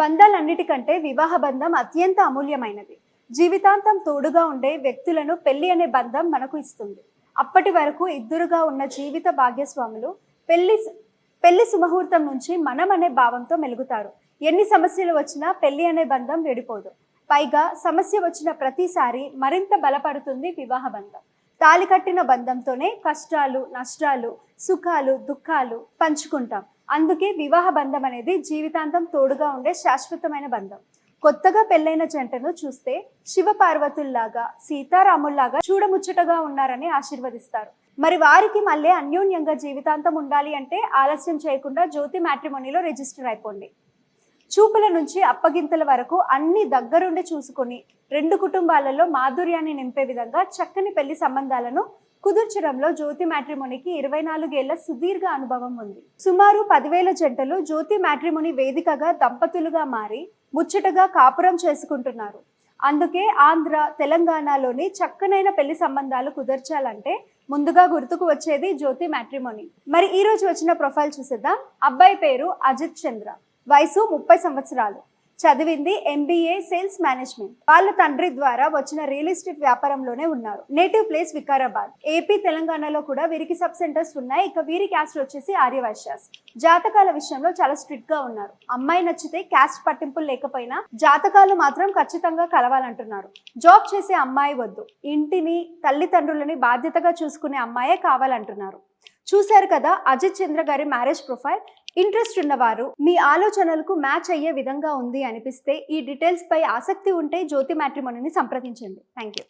బంధాలన్నిటికంటే వివాహ బంధం అత్యంత అమూల్యమైనది. జీవితాంతం తోడుగా ఉండే వ్యక్తులను పెళ్ళి అనే బంధం మనకు ఇస్తుంది. అప్పటి వరకు ఇద్దరుగా ఉన్న జీవిత భాగ్యస్వాములు పెళ్ళి పెళ్ళి సుముహూర్తం నుంచి మనం అనే భావంతో మెలుగుతారు. ఎన్ని సమస్యలు వచ్చినా పెళ్ళి అనే బంధం విడిపోదు. పైగా సమస్య వచ్చిన ప్రతిసారి మరింత బలపడుతుంది వివాహ బంధం. తాలి కట్టిన బంధంతోనే కష్టాలు నష్టాలు సుఖాలు దుఃఖాలు పంచుకుంటాం. అందుకే వివాహ బంధం అనేది జీవితాంతం తోడుగా ఉండే శాశ్వతమైన బంధం. కొత్తగా పెళ్ళైన జంటను చూస్తే శివ పార్వతుల్లాగా సీతారాముల్లాగా చూడముచ్చటగా ఉన్నారని ఆశీర్వదిస్తారు. మరి వారికి మళ్ళీ అన్యోన్యంగా జీవితాంతం ఉండాలి అంటే ఆలస్యం చేయకుండా జ్యోతి మ్యాట్రిమోనీలో రిజిస్టర్ అయిపోండి. చూపుల నుంచి అప్పగింతల వరకు అన్ని దగ్గరుండి చూసుకొని రెండు కుటుంబాలలో మాధుర్యాన్ని నింపే విధంగా చక్కని పెళ్ళి సంబంధాలను కుదుర్చడంలో జ్యోతి మ్యాట్రిమోనికి ఇరవై నాలుగేళ్ళ సుదీర్ఘ అనుభవం ఉంది. సుమారు పదివేల జంటలు జ్యోతి మ్యాట్రిమోని వేదికగా దంపతులుగా మారి ముచ్చటగా కాపురం చేసుకుంటున్నారు. అందుకే ఆంధ్ర తెలంగాణలోని చక్కనైన పెళ్ళి సంబంధాలు కుదర్చాలంటే ముందుగా గుర్తుకు వచ్చేది జ్యోతి మ్యాట్రిమోని. మరి ఈ రోజు వచ్చిన ప్రొఫైల్ చూసేద్దాం. అబ్బాయి పేరు అజిత్ చంద్ర. వయసు ముప్పై సంవత్సరాలు. చదివింది ఎంబీఏ సేల్స్ మేనేజ్మెంట్ వాళ్ళ తండ్రి ద్వారా వచ్చిన రియల్ ఎస్టేట్ వ్యాపారంలోనే ఉన్నారు. Native place Vikarabad. ఏపీ తెలంగాణలో కూడా వీరికి సబ్ సెంటర్స్ ఉన్నాయి. ఇక వీరి క్యాస్ట్ వచ్చేసి ఆర్యవైశ్యాస్. జాతకాల విషయంలో చాలా స్ట్రిక్ట్గా ఉన్నారు. అమ్మాయి నచ్చితే క్యాస్ట్ పట్టింపులు లేకపోయినా జాతకాలు మాత్రం ఖచ్చితంగా కలవాలంటున్నారు. జాబ్ చేసే అమ్మాయి వద్దు. ఇంటిని తల్లిదండ్రులని బాధ్యతగా చూసుకునే అమ్మాయే కావాలంటున్నారు. చూశారు కదా అజిత్ చంద్ర గారి మ్యారేజ్ ప్రొఫైల్. ఇంట్రెస్ట్ ఉన్నవారు మీ ఆలోచనలకు మ్యాచ్ అయ్యే విధంగా ఉంది అనిపిస్తే ఈ డీటెయిల్స్ పై ఆసక్తి ఉంటే జ్యోతి మ్యాట్రిమోనీని సంప్రదించండి. Thank you